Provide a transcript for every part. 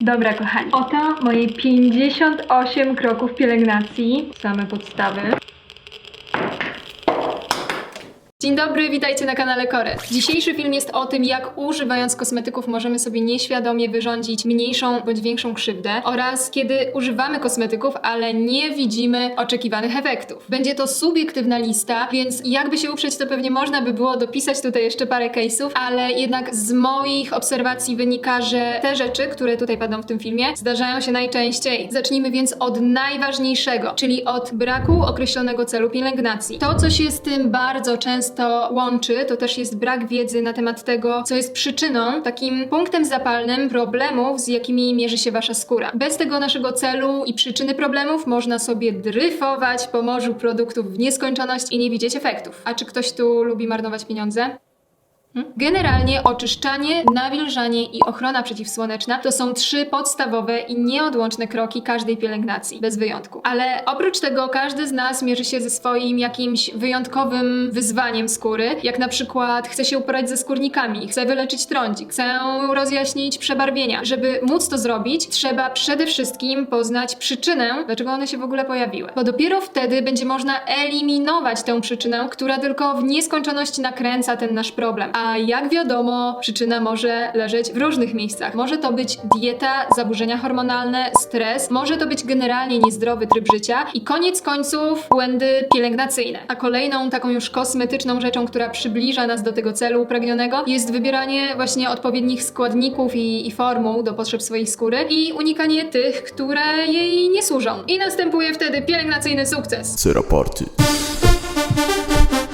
Dobra, kochani. Oto moje 58 kroków pielęgnacji. Same podstawy. Dzień dobry, witajcie na kanale Kores. Dzisiejszy film jest o tym, jak używając kosmetyków możemy sobie nieświadomie wyrządzić mniejszą bądź większą krzywdę oraz kiedy używamy kosmetyków, ale nie widzimy oczekiwanych efektów. Będzie to subiektywna lista, więc jakby się uprzeć, to pewnie można by było dopisać tutaj jeszcze parę case'ów, ale jednak z moich obserwacji wynika, że te rzeczy, które tutaj padną w tym filmie, zdarzają się najczęściej. Zacznijmy więc od najważniejszego, czyli od braku określonego celu pielęgnacji. To, co się z tym bardzo często łączy, to też jest brak wiedzy na temat tego, co jest przyczyną, takim punktem zapalnym problemów, z jakimi mierzy się wasza skóra. Bez tego naszego celu i przyczyny problemów można sobie dryfować po morzu produktów w nieskończoność i nie widzieć efektów. A czy ktoś tu lubi marnować pieniądze? Generalnie oczyszczanie, nawilżanie i ochrona przeciwsłoneczna to są trzy podstawowe i nieodłączne kroki każdej pielęgnacji, bez wyjątku. Ale oprócz tego każdy z nas mierzy się ze swoim jakimś wyjątkowym wyzwaniem skóry, jak na przykład chce się uporać ze skórnikami, chce wyleczyć trądzik, chce rozjaśnić przebarwienia. Żeby móc to zrobić, trzeba przede wszystkim poznać przyczynę, dlaczego one się w ogóle pojawiły. Bo dopiero wtedy będzie można eliminować tę przyczynę, która tylko w nieskończoność nakręca ten nasz problem. A jak wiadomo, przyczyna może leżeć w różnych miejscach. Może to być dieta, zaburzenia hormonalne, stres, może to być generalnie niezdrowy tryb życia i koniec końców błędy pielęgnacyjne. A kolejną taką już kosmetyczną rzeczą, która przybliża nas do tego celu upragnionego, jest wybieranie właśnie odpowiednich składników i, i formuł do potrzeb swojej skóry i unikanie tych, które jej nie służą. I następuje wtedy pielęgnacyjny sukces. Cyraporty.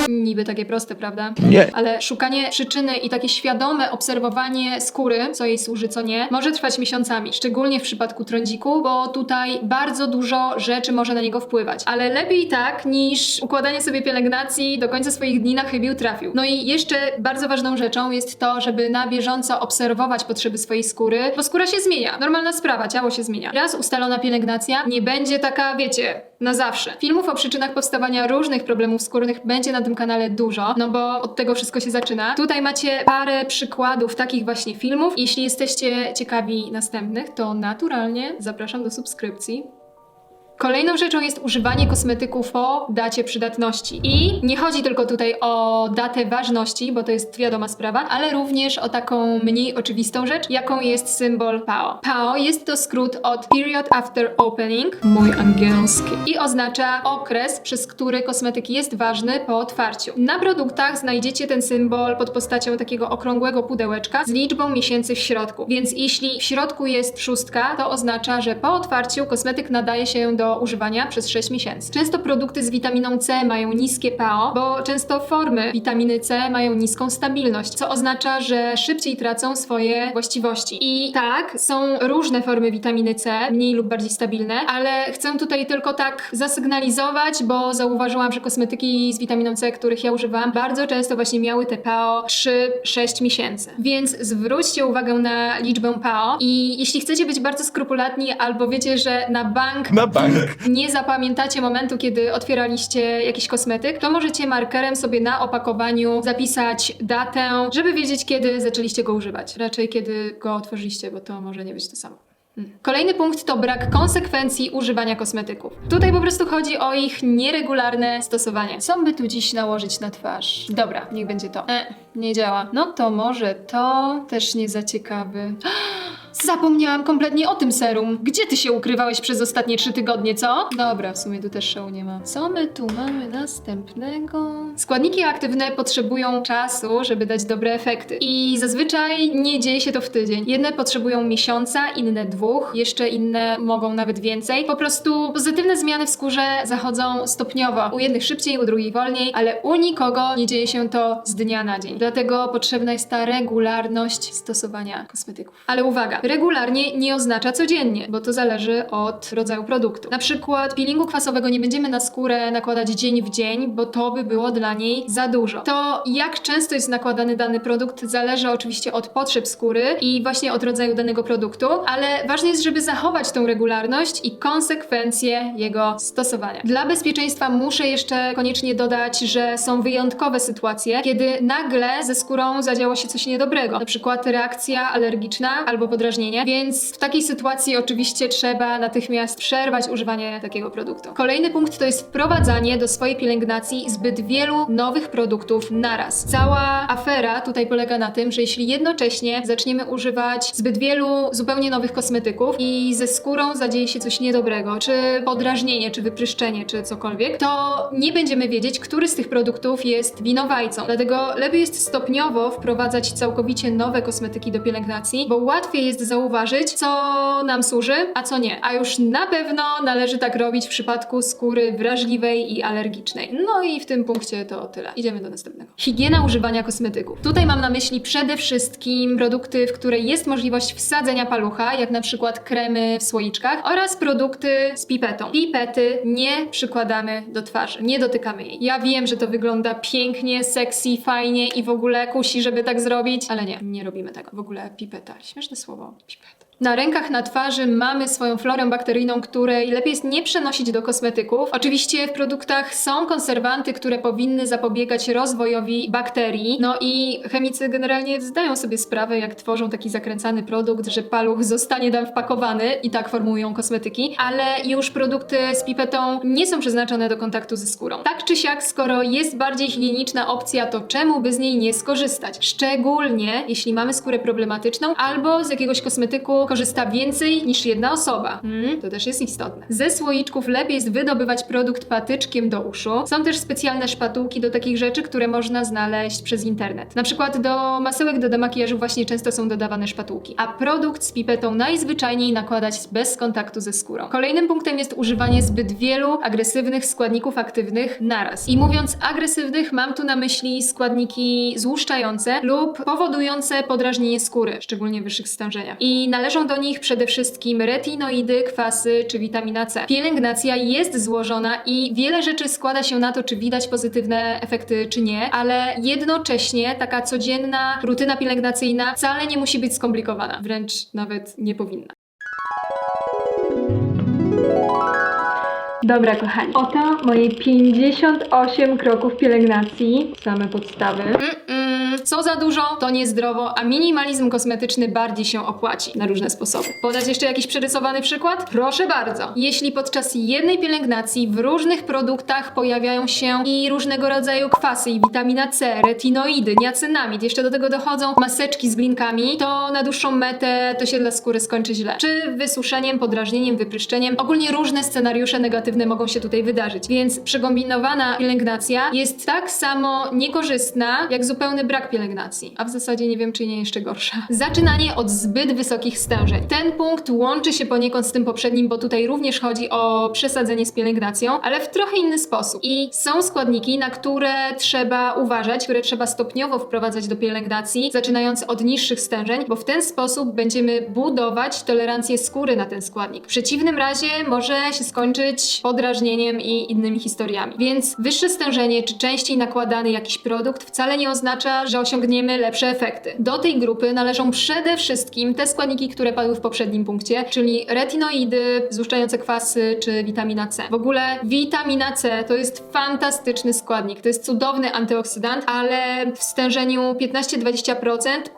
Niby takie proste, prawda? Nie. Ale szukanie przyczyny i takie świadome obserwowanie skóry, co jej służy, co nie, może trwać miesiącami. Szczególnie w przypadku trądziku, bo tutaj bardzo dużo rzeczy może na niego wpływać. Ale lepiej tak, niż układanie sobie pielęgnacji do końca swoich dni na chybił trafił. No i jeszcze bardzo ważną rzeczą jest to, żeby na bieżąco obserwować potrzeby swojej skóry, bo skóra się zmienia. Normalna sprawa, ciało się zmienia. Raz ustalona pielęgnacja nie będzie taka, wiecie, na zawsze. Filmów o przyczynach powstawania różnych problemów skórnych będzie na tym kanale dużo, no bo od tego wszystko się zaczyna. Tutaj macie parę przykładów takich właśnie filmów. Jeśli jesteście ciekawi następnych, to naturalnie zapraszam do subskrypcji. Kolejną rzeczą jest używanie kosmetyków po dacie przydatności. I nie chodzi tylko tutaj o datę ważności, bo to jest wiadoma sprawa, ale również o taką mniej oczywistą rzecz, jaką jest symbol PAO. PAO jest to skrót od Period After Opening, mój angielski, i oznacza okres, przez który kosmetyk jest ważny po otwarciu. Na produktach znajdziecie ten symbol pod postacią takiego okrągłego pudełeczka z liczbą miesięcy w środku. Więc jeśli w środku jest szóstka, to oznacza, że po otwarciu kosmetyk nadaje się do używania przez 6 miesięcy. Często produkty z witaminą C mają niskie PAO, bo często formy witaminy C mają niską stabilność, co oznacza, że szybciej tracą swoje właściwości. I tak, są różne formy witaminy C, mniej lub bardziej stabilne, ale chcę tutaj tylko tak zasygnalizować, bo zauważyłam, że kosmetyki z witaminą C, których ja używam, bardzo często właśnie miały te PAO 3-6 miesięcy. Więc zwróćcie uwagę na liczbę PAO i jeśli chcecie być bardzo skrupulatni albo wiecie, że na bank Na bank. Nie zapamiętacie momentu, kiedy otwieraliście jakiś kosmetyk, to możecie markerem sobie na opakowaniu zapisać datę, żeby wiedzieć, kiedy zaczęliście go używać. Raczej kiedy go otworzyliście, bo to może nie być to samo. Hmm. Kolejny punkt to brak konsekwencji używania kosmetyków. Tutaj po prostu chodzi o ich nieregularne stosowanie. Co by tu dziś nałożyć na twarz? Dobra, niech będzie to. E, nie działa. No to może to też nie za ciekawy. Zapomniałam kompletnie o tym serum. Gdzie ty się ukrywałeś przez ostatnie trzy tygodnie, co? Dobra, w sumie tu też show nie ma. Co my tu mamy następnego? Składniki aktywne potrzebują czasu, żeby dać dobre efekty. I zazwyczaj nie dzieje się to w tydzień. Jedne potrzebują miesiąca, inne dwóch, jeszcze inne mogą nawet więcej. Po prostu pozytywne zmiany w skórze zachodzą stopniowo. U jednych szybciej, u drugich wolniej, ale u nikogo nie dzieje się to z dnia na dzień. Dlatego potrzebna jest ta regularność stosowania kosmetyków. Ale uwaga, regularnie nie oznacza codziennie, bo to zależy od rodzaju produktu. Na przykład peelingu kwasowego nie będziemy na skórę nakładać dzień w dzień, bo to by było dla niej za dużo. To jak często jest nakładany dany produkt zależy oczywiście od potrzeb skóry i właśnie od rodzaju danego produktu, ale ważne jest, żeby zachować tą regularność i konsekwencje jego stosowania. Dla bezpieczeństwa muszę jeszcze koniecznie dodać, że są wyjątkowe sytuacje, kiedy nagle ze skórą zadziało się coś niedobrego, na przykład reakcja alergiczna albo podrażnienie więc w takiej sytuacji oczywiście trzeba natychmiast przerwać używanie takiego produktu. Kolejny punkt to jest wprowadzanie do swojej pielęgnacji zbyt wielu nowych produktów naraz. Cała afera tutaj polega na tym, że jeśli jednocześnie zaczniemy używać zbyt wielu zupełnie nowych kosmetyków i ze skórą zadzieje się coś niedobrego, czy podrażnienie, czy wypryszczenie, czy cokolwiek, to nie będziemy wiedzieć, który z tych produktów jest winowajcą. Dlatego lepiej jest stopniowo wprowadzać całkowicie nowe kosmetyki do pielęgnacji, bo łatwiej jest zauważyć, co nam służy, a co nie. A już na pewno należy tak robić w przypadku skóry wrażliwej i alergicznej. No i w tym punkcie to tyle. Idziemy do następnego. Higiena używania kosmetyków. Tutaj mam na myśli przede wszystkim produkty, w które jest możliwość wsadzenia palucha, jak na przykład kremy w słoiczkach oraz produkty z pipetą. Pipety nie przykładamy do twarzy, nie dotykamy jej. Ja wiem, że to wygląda pięknie, sexy, fajnie i w ogóle kusi, żeby tak zrobić, ale nie, nie robimy tego. W ogóle pipeta, śmieszne słowo, pipeta. Na rękach, na twarzy mamy swoją florę bakteryjną, której lepiej jest nie przenosić do kosmetyków. Oczywiście w produktach są konserwanty, które powinny zapobiegać rozwojowi bakterii. No i chemicy generalnie zdają sobie sprawę, jak tworzą taki zakręcany produkt, że paluch zostanie tam wpakowany i tak formułują kosmetyki, ale już produkty z pipetą nie są przeznaczone do kontaktu ze skórą. Tak czy siak, skoro jest bardziej higieniczna opcja, to czemu by z niej nie skorzystać? Szczególnie jeśli mamy skórę problematyczną albo z jakiegoś kosmetyku korzysta więcej niż jedna osoba. Hmm, to też jest istotne. Ze słoiczków lepiej jest wydobywać produkt patyczkiem do uszu. Są też specjalne szpatułki do takich rzeczy, które można znaleźć przez internet. Na przykład do masełek do demakijażu właśnie często są dodawane szpatułki. A produkt z pipetą najzwyczajniej nakładać bez kontaktu ze skórą. Kolejnym punktem jest używanie zbyt wielu agresywnych składników aktywnych naraz. I mówiąc agresywnych, mam tu na myśli składniki złuszczające lub powodujące podrażnienie skóry, szczególnie wyższych stężeniach. I należą do nich przede wszystkim retinoidy, kwasy czy witamina C. Pielęgnacja jest złożona i wiele rzeczy składa się na to, czy widać pozytywne efekty, czy nie, ale jednocześnie taka codzienna rutyna pielęgnacyjna wcale nie musi być skomplikowana, wręcz nawet nie powinna. Dobra, kochani. Oto moje 58 kroków pielęgnacji. Same podstawy. Mm-mm, co za dużo, to niezdrowo, a minimalizm kosmetyczny bardziej się opłaci na różne sposoby. Podać jeszcze jakiś przerysowany przykład? Proszę bardzo. Jeśli podczas jednej pielęgnacji w różnych produktach pojawiają się i różnego rodzaju kwasy i witamina C, retinoidy, niacynamid, jeszcze do tego dochodzą maseczki z glinkami, to na dłuższą metę to się dla skóry skończy źle. Czy wysuszeniem, podrażnieniem, wypryszczeniem. Ogólnie różne scenariusze negatywne mogą się tutaj wydarzyć. Więc przekombinowana pielęgnacja jest tak samo niekorzystna, jak zupełny brak pielęgnacji. A w zasadzie nie wiem, czy nie jeszcze gorsza. Zaczynanie od zbyt wysokich stężeń. Ten punkt łączy się poniekąd z tym poprzednim, bo tutaj również chodzi o przesadzenie z pielęgnacją, ale w trochę inny sposób. I są składniki, na które trzeba uważać, które trzeba stopniowo wprowadzać do pielęgnacji, zaczynając od niższych stężeń, bo w ten sposób będziemy budować tolerancję skóry na ten składnik. W przeciwnym razie może się skończyć podrażnieniem i innymi historiami. Więc wyższe stężenie czy częściej nakładany jakiś produkt wcale nie oznacza, że osiągniemy lepsze efekty. Do tej grupy należą przede wszystkim te składniki, które padły w poprzednim punkcie, czyli retinoidy, złuszczające kwasy czy witamina C. W ogóle witamina C to jest fantastyczny składnik, to jest cudowny antyoksydant, ale w stężeniu 15-20%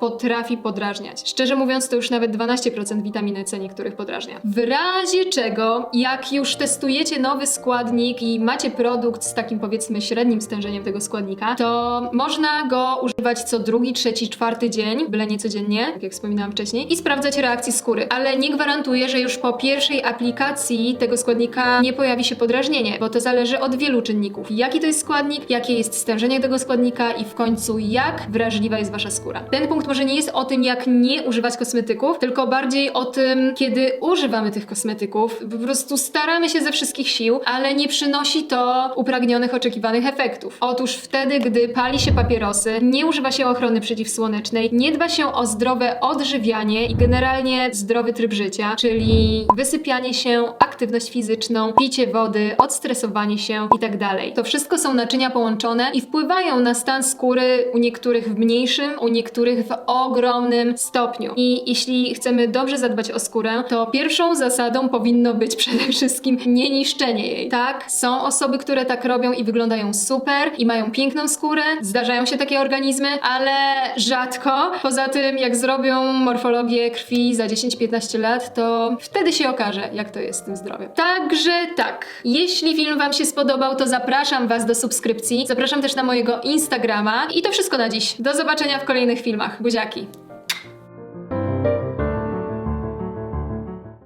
potrafi podrażniać. Szczerze mówiąc, to już nawet 12% witaminy C niektórych podrażnia. W razie czego, jak już testujecie nowy składnik i macie produkt z takim powiedzmy średnim stężeniem tego składnika, to można go używać co drugi, trzeci, czwarty dzień, byle nie codziennie, tak jak wspominałam wcześniej, i sprawdzać reakcję skóry. Ale nie gwarantuję, że już po pierwszej aplikacji tego składnika nie pojawi się podrażnienie, bo to zależy od wielu czynników. Jaki to jest składnik, jakie jest stężenie tego składnika i w końcu jak wrażliwa jest wasza skóra. Ten punkt może nie jest o tym, jak nie używać kosmetyków, tylko bardziej o tym, kiedy używamy tych kosmetyków. Po prostu staramy się ze wszystkich sił, ale nie przynosi to upragnionych, oczekiwanych efektów. Otóż wtedy, gdy pali się papierosy, nie używa się ochrony przeciwsłonecznej, nie dba się o zdrowe odżywianie i generalnie zdrowy tryb życia, czyli wysypianie się, aktywność fizyczną, picie wody, odstresowanie się itd. To wszystko są naczynia połączone i wpływają na stan skóry u niektórych w mniejszym, u niektórych w ogromnym stopniu. I jeśli chcemy dobrze zadbać o skórę, to pierwszą zasadą powinno być przede wszystkim nie niszczenie jej. Tak, są osoby, które tak robią i wyglądają super i mają piękną skórę. Zdarzają się takie organizmy, ale rzadko. Poza tym, jak zrobią morfologię krwi za 10-15 lat, to wtedy się okaże, jak to jest z tym zdrowiem. Także tak, jeśli film Wam się spodobał, to zapraszam Was do subskrypcji. Zapraszam też na mojego Instagrama. I to wszystko na dziś. Do zobaczenia w kolejnych filmach. Buziaki!